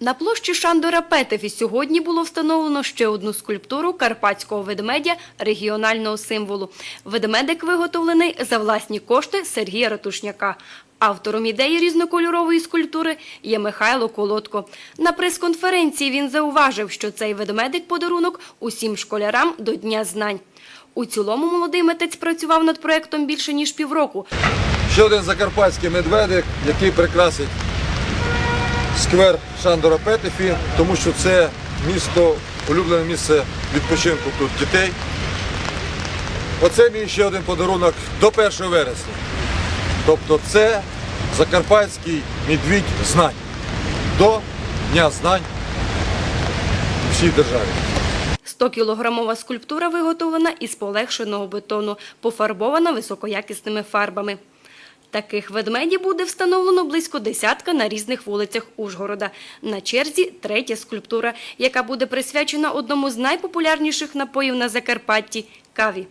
На площі Шандора Петефі сьогодні було встановлено ще одну скульптуру карпатського ведмедя регіонального символу. Ведмедик виготовлений за власні кошти Сергія Ратушняка. Автором ідеї різнокольорової скульптури є Михайло Колодко. На прес-конференції він зауважив, що цей ведмедик – подарунок усім школярам до Дня знань. У цілому молодий митець працював над проектом більше ніж півроку. Ще один закарпатський медведик, який прикрасить сквер Шандора Петефі, тому що це місто, улюблене місце відпочинку тут дітей. Оце мій ще один подарунок до 1 вересня. Тобто це закарпатський медвідь знань до Дня знань у всій державі. 100-кілограмова скульптура виготовлена із полегшеного бетону, пофарбована високоякісними фарбами. Таких ведмедів буде встановлено близько десятка на різних вулицях Ужгорода. На черзі третя скульптура, яка буде присвячена одному з найпопулярніших напоїв на Закарпатті – каві.